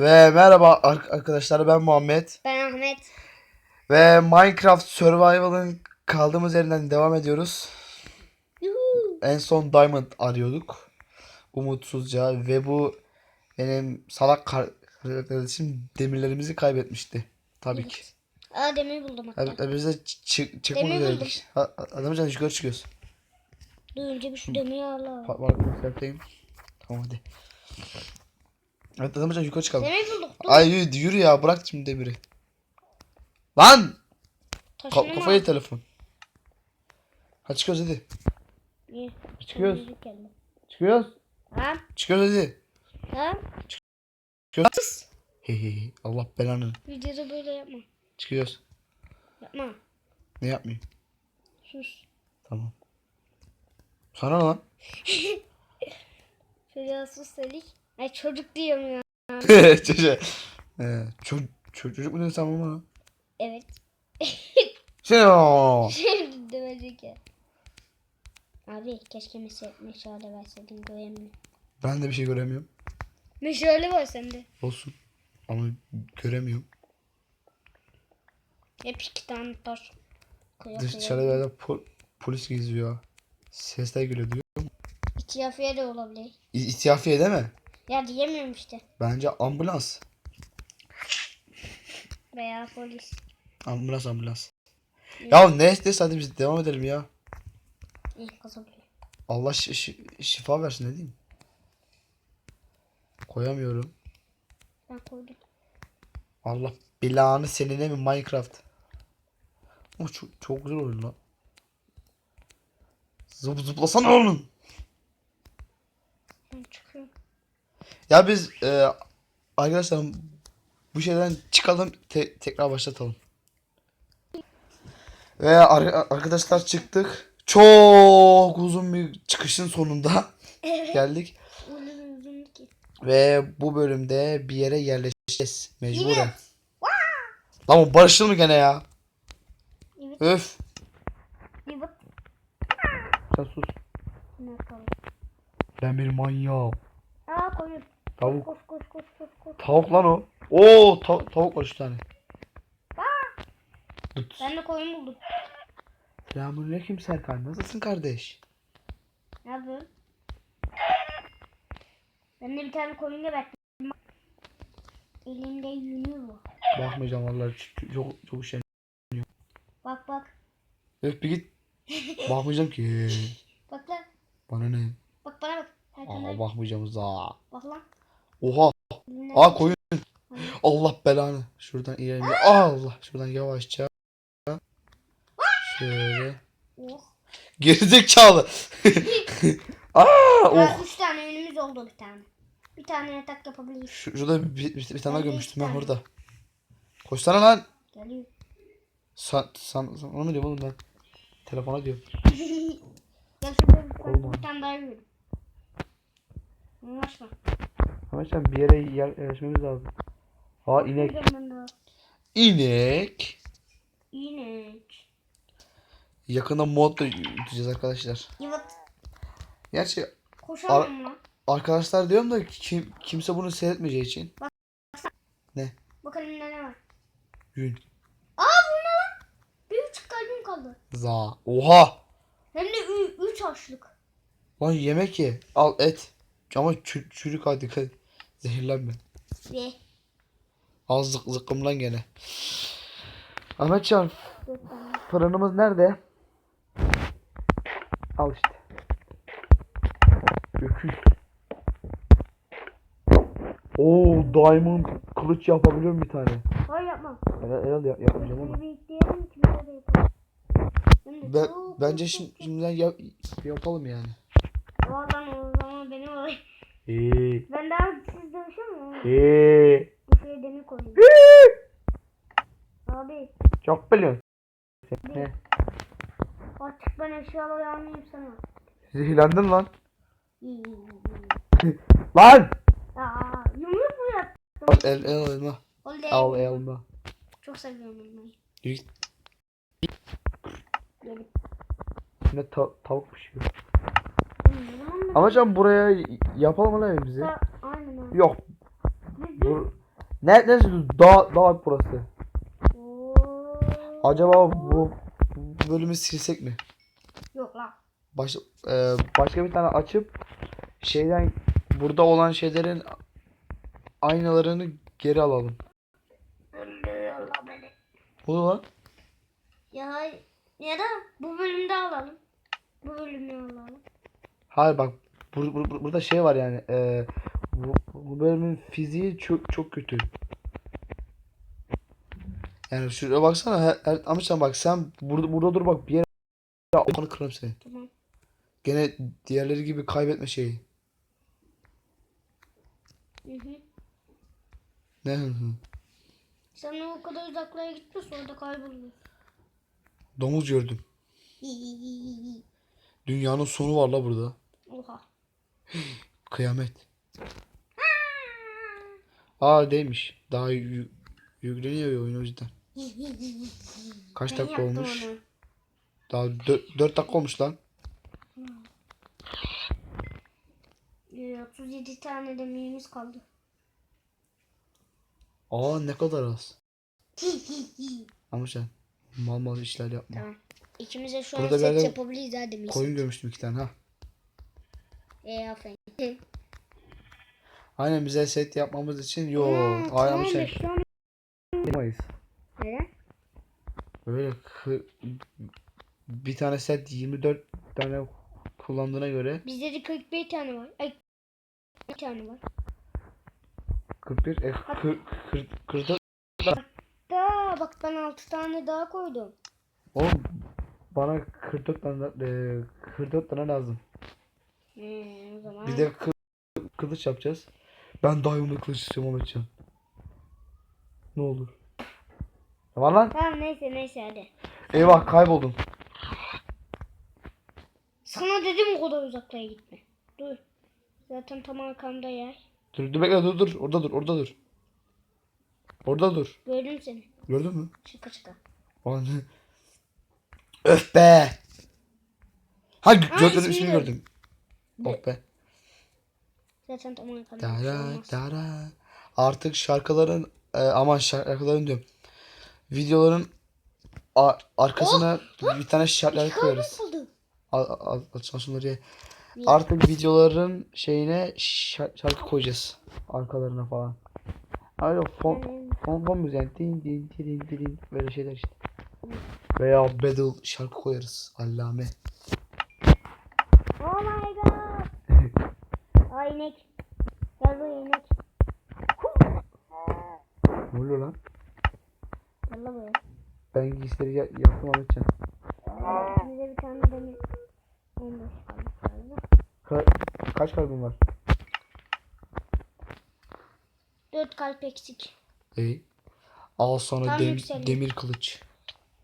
Ve merhaba ar- arkadaşlar ben Muhammed. Ben Ahmet. Ve Minecraft Survival'ın kaldığımız yerden devam ediyoruz. Yuhu. En son Diamond arıyorduk. Umutsuzca ve bu benim salak kar- kardeşim demirlerimizi kaybetmişti. Tabii ki. Aa demir buldum hatta. Tabii, biz de çık çıkmak Demir. Ha- Adamcan yukarı çıkıyoruz. Dur önce bir şu demiri al. Var var. Tamam hadi. Evet Adamcan yukarı çıkalım. Demir bulduk. Dur. Ay yürü, yürü ya bırak şimdi demiri. Lan! Taşını Ka- kafayı al? telefon. Hadi çıkıyoruz hadi. İyi. Çıkıyoruz. Temizlik geldi. Çıkıyoruz. Ha? Çıkıyoruz hadi. Ha? Çıkıyoruz. Hehehe. Allah belanı. Videoda böyle yapma. Çıkıyoruz. Yapma. Ne yapmayayım? Sus. Tamam. Sana ne lan? Şöyle sus dedik. Ay çocuk diyorum ya. Çocuğa. Ee, ço- ço- çocuk mu dedin sen bana? Evet. Şey o. Şimdi dövecek ya. Abi keşke meşale, meşale verseydin göremiyorum. Ben de bir şey göremiyorum. Meşale var sende. Olsun. Ama göremiyorum. Hep iki tane taş. Dışarıda po- polis geziyor. Sesler geliyor diyor. İtiyafiye de olabilir. İ- İtiyafiye değil mi? Ya diyemiyorum işte. Bence ambulans. Veya polis. Ambulans ambulans. Ya neyse neyse hadi biz devam edelim ya. İyi. Allah şi- şi- şifa versin ne diyeyim. Koyamıyorum. Ben koydum. Allah belanı seninle mi Minecraft? O çok, çok güzel oyun lan. Zıp zıplasana oğlum. Ben çıkıyorum. Ya biz e, arkadaşlar bu şeyden çıkalım te- tekrar başlatalım. Ve ar- arkadaşlar çıktık. Çok uzun bir çıkışın sonunda geldik. Uzun uzun ki. Ve bu bölümde bir yere yerleşeceğiz mecburen. Lan bu barışır mı gene ya? Evet. Öf. Bir bak. Sen sus. Ne? Ben bir manyağım. Aa koyun. Tavuk. Koş koş koş koş koş. Tavuk lan o. Oo ta- tavuk var üç tane. Tut. Ben de koyun buldum. Selamünaleyküm Serkan. Nasılsın kardeş? Ne yapıyorsun? Ben de bir tane koyun geberttim. Elimde yünü var. Bakmayacağım vallahi çok çok şey. Bak bak. Öf bir git. Bakmayacağım ki. Bak lan. Bana ne? Bak bana bak. Aa bakmayacağım za. Oha. Aa koyun. Allah belanı. Şuradan ileri. Allah. Şuradan yavaşça. Şöyle. Oh. Gerizekalı. Aa Ya, oh. üç tane yünümüz oldu bir tane. Bir tane yatak yapabiliriz. Şu- Şurada bir, bir, bir tane daha görmüştüm ben orada. Koşsana lan. Geliyor. San, san, san, onu mu diyorum oğlum ben? Telefona diyorum. Gel şurada bir, Olmaz. bir tane daha yürü. Uğraşma. Sen bir yere yer, yerleşmemiz lazım. Aa inek. İnek. İnek. Yakında mod da yükleyeceğiz arkadaşlar. Evet. Gerçi Koşamıyorum lan. arkadaşlar diyorum da kim, kimse bunu seyretmeyeceği için. Bak elimde ne var. Gün. Aa bu ne lan? Bir buçuk kalbim kaldı. Za. Oha. Hem de üç açlık. Lan yemek ye. Al et. Ama çü, çürük hadi dikkat. Zehirlenme. Ve Az zık zıkkımlan gene. Ahmetcan fırınımız nerede? Al işte. Öküz. Oo diamond kılıç yapabiliyorum bir tane. Hayır yapma. Herhalde herhalde yap- yapamayacağım ama. Ben, bence şimdi, şimdiden yap, yapalım yani. Oradan o zaman benim olayım. Eee. Ben daha siz dövüşemiyorum. Eee. Bu şeye demir koyayım. Abi Çok biliyorsun. Ne? artık ben eşyaları almayayım sana. Zehirlendin lan. Lan! Aa, yumruk mu yap? Al el, el elma. Oley. Al elma. Çok seviyorum elmayı. Gelip. Ne ta- tavuk pişiyor. Ama can buraya yapalım lan evimizi. Aynen. Yok. Dur. Ne ne dağ dağ burası. Acaba bu, bölümü silsek mi? Yok lan. Baş, e, başka bir tane açıp şeyden burada olan şeylerin aynalarını geri alalım. Ne lan? Ya ya da bu bölümde alalım. Bu bölümü alalım. Hayır bak bur, bur- bur- burada şey var yani. E, bu, bu bölümün fiziği çok çok kötü. Yani şuraya baksana her, her, Amca bak sen burada burada dur bak bir yere Amanı kırarım seni. Tamam. Gene diğerleri gibi kaybetme şeyi. Hı hı. Ne hı hı. Sen o kadar uzaklara gitmiyorsun orada kayboluyorsun. Domuz gördüm. Dünyanın sonu var la burada. Oha. Kıyamet. Aa değilmiş. Daha yü- yükleniyor ya oyun o yüzden. Kaç dakika olmuş? onu. Daha 4 dakika olmuş lan. Ee, 37 tane demirimiz kaldı. Aa ne kadar az. Ama sen mal mal işler yapma. tamam. İkimize şu Burada an set yapabiliriz ha demirimiz. Koyun görmüştüm iki tane ha. Ee aferin. Aynen bize set yapmamız için yo. Hmm, tamam şey an- yapamayız. Neden? Böyle kı- bir tane set 24 tane kullandığına göre Bizde de 41 tane var. Ay bir tane var. 41 e, kır, kır, 44 Da bak ben 6 tane daha koydum. Oğlum bana 44 tane e, 44 tane lazım. Hmm, o zaman. Bir de kı- kılıç yapacağız. Ben diamond kılıç istiyorum Ahmetcan. Ne olur. Tamam lan. Tamam neyse neyse hadi. Eyvah kayboldum. Sana dedim o kadar uzaklara gitme. Dur. Zaten tam arkamda yer. Dur dur bekle dur dur. Orada dur orada dur. Orada dur. Gördüm seni. Gördün mü? Şaka şaka. Öf be. Ha gördüm ismini ismini gördüm. Oh be. Zaten tam arkamda. bir şey Dara dara. Artık şarkıların e, aman şarkıların diyorum. Videoların a- arkasına bir tane şarkı İki koyarız. Al, al, al, şunları ye. Artık videoların şeyine şar- şarkı koyacağız. Arkalarına falan. Öyle fon, fon, fon müziği din din din din böyle şeyler işte. Veya battle şarkı koyarız. Allame. Oh my god. Ay inek. Gel buraya inek. Ne oluyor lan? Gel la buraya. Ben giysileri ya- yaptım Ahmetcan. Bize bir tane demir. 15 kalmış. Ka- kaç kalbin var? 4 kalp eksik. İyi. Al sana Tam dem- yükseldi. demir kılıç.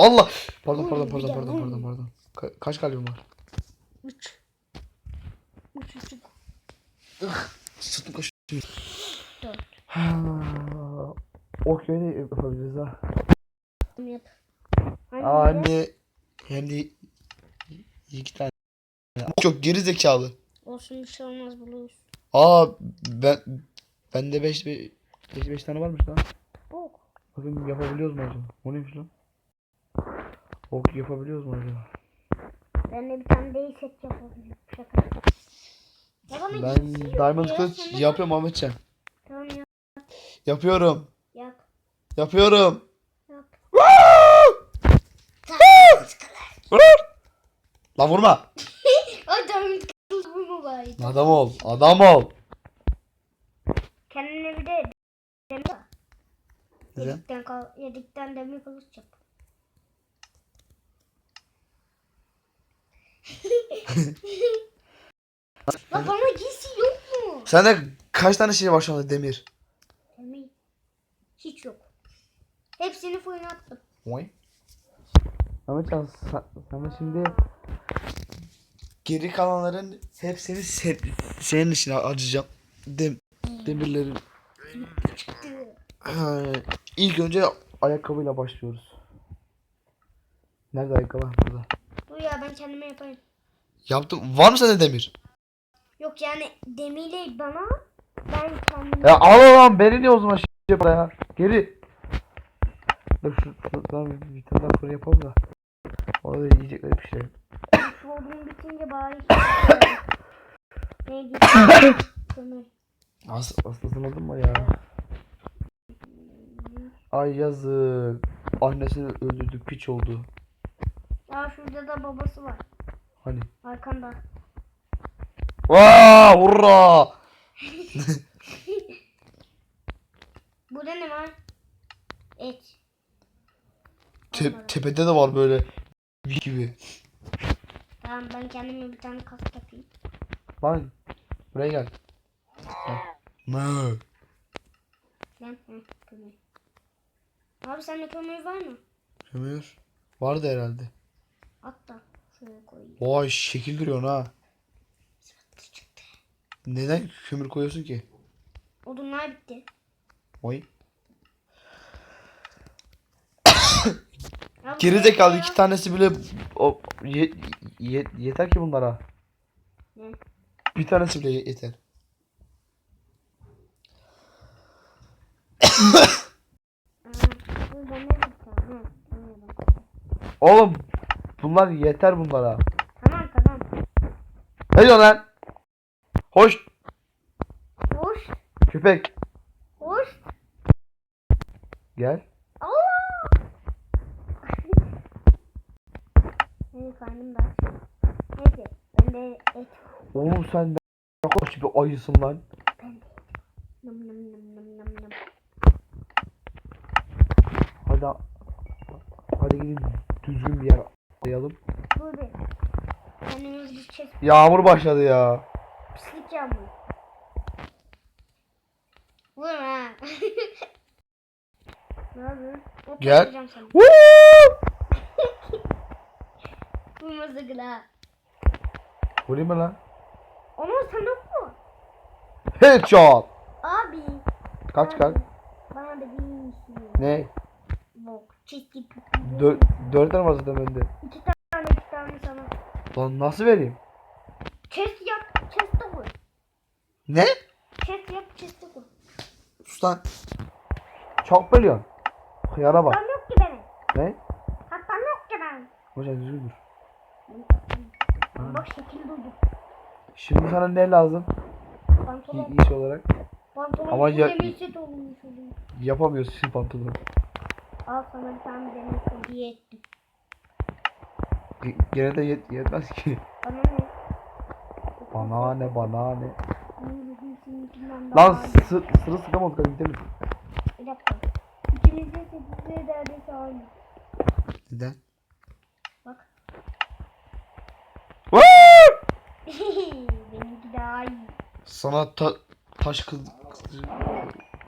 Allah! Pardon pardon pardon de, pardon pardon pardon. Ka- kaç kalbin var? 3. 3 3 Sırtım kaşıyor. 4. Ok yönü yapabiliriz ha. Yap. De hem de iki tane. Çok geri zekalı. Olsun bir şey olmaz buluruz. Aa ben bende 5 5 5 tane varmış lan. Ok. Bakın yapabiliyoruz mu acaba? O neymiş lan? Ok yapabiliyoruz mu acaba? Ben de bir tane değil set yapabilirim. Şaka. Ya Ben yok Diamond kılıç yapıyorum Ahmetcan. Tamam yap. Yapıyorum. Yap. Yapıyorum. Yap. Lan vurma. Bari? Adam ol. Adam ol. Kendine bir de demir? Yedikten, kal yedikten demir kılıç yap. La bana giysi yok mu? Sende kaç tane şey var şu anda demir? Demir. Hiç yok. Hepsini fırına attım. Oy. Ahmetcan sen, sana şimdi geri kalanların hepsini se- senin için harcayacağım. Dem demirlerin. İlk önce ayakkabıyla başlıyoruz. Nerede ayakkabı? Burada. Dur ya ben kendime yaparım. Yaptım. Var mı sende demir? Yok yani demirle bana ben kendime Ya al lan beni niye o zaman buraya. Geri. Dur şu, şu tamam, bir tane daha fırın yapalım da. Orada yiyecekleri pişirelim. Şu odun bitince bari Neydi? Kömür. As aslasın mı ya? Ay yazık. Annesini öldürdü piç oldu. Aa şurada da babası var. Hani. Arkanda. Vaa hurra. Bu da ne var? Et. Te- tepede de var böyle bir gibi. Tamam ben kendime bir tane kas takayım. Lan buraya gel. Mö. Lan hı, kömür. Abi sende kömür var mı? Kömür. Vardı herhalde. At da şuraya koyayım. Vay şekil duruyorsun ha. Neden kömür koyuyorsun ki? Odunlar bitti. Oy. Gerizekalı iki tanesi bile o, ye- ye- yeter ki bunlara. Ne? Bir tanesi bile yeter. Oğlum bunlar yeter bunlara. Tamam tamam. Ne diyorsun lan? Hoş Hoş. köpek Hoş. gel. Allah. Benim karnım da. Neyse ben de et. Oğlum sen ne hoş bir ayısın lan. Ben de et. Nım nım nım nım nım nım. Hadi hadi gidin düzgün bir yer arayalım. Dur bir. Kendimiz. Yağmur başladı ya. Pislik yağmur. Vurma ha. ne yapıyorsun? Gel. Vurma sakın ha. Vurayım mı lan? Ama sen yok mu? Headshot. Abi. Kaç kaç? Bana da bir misin? Ne? Çizgi. Dör, dört tane var zaten bende. İki tane iki tane sana. Lan nasıl vereyim? Chest yap. Chest de koy. Ne? Chest yap. Chest de koy. Sus lan. Çok bölüyorsun. Hıyara bak. Hatam yok ki benim. Ne? Hatam yok ki benim. Hocam düzgün dur. Bak şekil duydum. Şimdi sana ne lazım? Pantolon. İş olarak. Pantolon. Ama ya-. Yapamıyorsun pantolonu. Al sana bir tane demir hediye ettim. Gene de yet yetmez ki. Bana ne? Bana ne bana ne. Lan iyi. sı sıra sıkamadık hadi gidelim. Bir dakika. İkimizde sekizde neredeyse aynı. Neden? Bak. Benimki daha iyi. Sana ta taş kız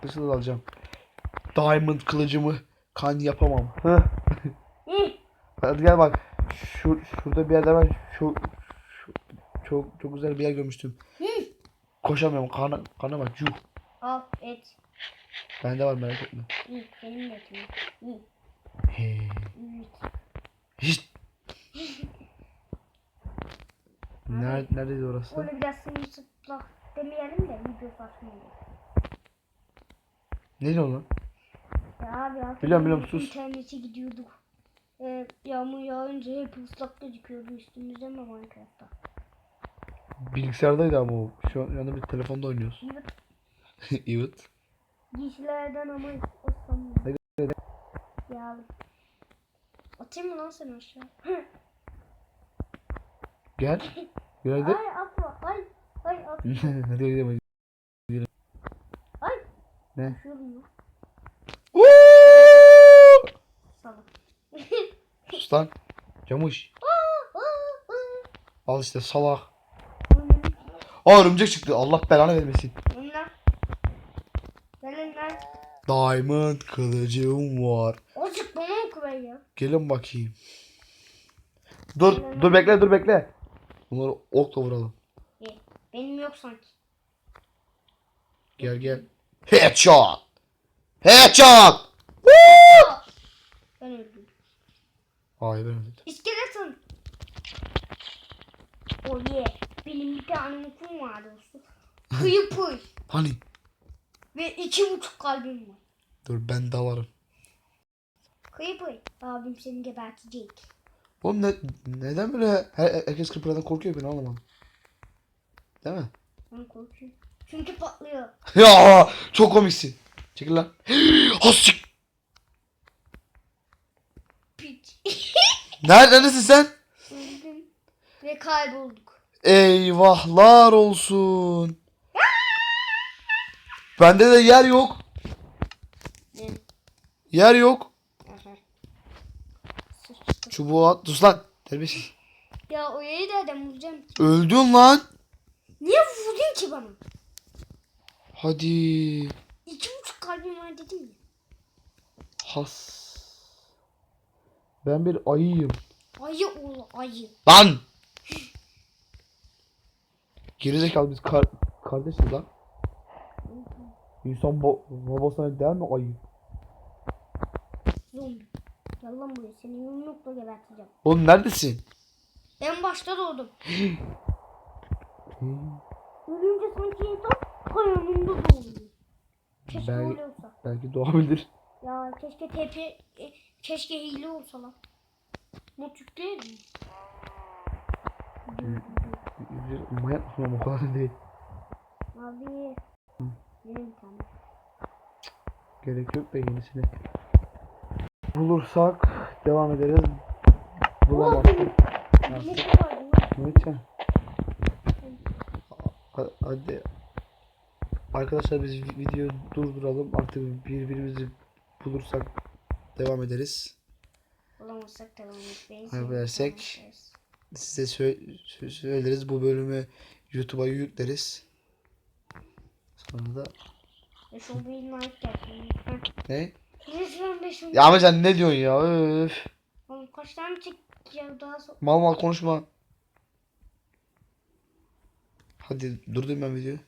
kılıcı alacağım. Diamond kılıcımı kan yapamam. Heh. Hadi gel bak. Şu şurada bir yerde ben şu, şu çok çok güzel bir yer görmüştüm. Koşamıyorum. Kana kana bak. Yuh. Al et. Bende var merak etme. Benim de. He. Hiç. Nerede, neredeydi orası? Onu biraz sımsıkla demeyelim de video saçma olur. Ne diyorsun lan? Ya abi hatırlıyorum, Biliyorum, biliyorum, sus. İnternete gidiyorduk. Ee, yağmur yağınca hep ıslak gözüküyordu üstümüzde mi Minecraft'ta? Bilgisayardaydı ama o. Şu an yanında bir telefonda oynuyoruz. Evet. evet. Giysilerden ama ıslanmıyor. Hadi, Ya abi. Atayım mı lan seni aşağı? Gel. Gel hadi. ay atma. Ay. Ay at. hadi gidelim. Ay. Ne? Düşüyorum lan. Woo! Salak. Sus lan. Camuş. Al işte salak. Aa örümcek çıktı. Allah belanı vermesin. Önüm. Benim lan. Diamond kılıcım var. Bana oku be ya. Gelin bakayım. Dur, dur bekle, dur bekle. Bunları okla vuralım. Benim yok sanki. Gel gel. Headshot. Headshot. Woo! Ben öldüm. Hayır ben öldüm. İskeleton. Oh yeah. Benim bir tane okum var dostum. Creeper. Hani? Ve iki buçuk kalbim var. Dur ben dalarım. Creeper. Abim seni gebertecek. Oğlum ne, neden böyle her, herkes Creeper'dan korkuyor ben anlamadım. Değil mi? Ben korkuyorum. Çünkü patlıyor. Ya çok komiksin. Çekil lan. Hastik. Piç. Neredesin sen? Öldüm. Ve kaybolduk. Eyvahlar olsun. Bende de yer yok. Ne? Yer yok. Aha. Sıçtım. Çubuğu at. Sus lan. Terbiyesiz. Ya o yeri nereden vuracağım ki? Öldün lan. Niye vurdun ki bana? Hadi. İki buçuk kalbim var dedim ya. Has. Ben bir ayıyım. Ayı oğlu ayı. Lan. Gerizekalı biz kar kardeşiz lan. İnsan babasına der mi ayı? Zombi. Gel lan buraya seni yumrukla geberteceğim. Oğlum neredesin? En başta doğdum. Ölünce sanki insan kanımında doğuyor. Keşke Ben- öyle olsa. Belki doğabilir. Ya keşke tepe, e, keşke hile olsa lan. Not yükleyelim mi? Manyak mısın oğlum o kadar da değil. Abi. Benim tane. Gerek yok be yenisine. Bulursak devam ederiz. Ne edeceğim? Ha- Hadi. Arkadaşlar biz vi- videoyu durduralım. Artık birbirimizi bulursak devam ederiz. Bulamazsak devam etmeyiz. Ederiz. Size sö- sö- söyleriz. Bu bölümü YouTube'a yükleriz. Sonra da. Heh. ne? Ya ama sen ne diyorsun ya? Öf. Oğlum kaç tane çekeceğim daha sonra? Mal mal konuşma. Hadi durdurayım ben videoyu.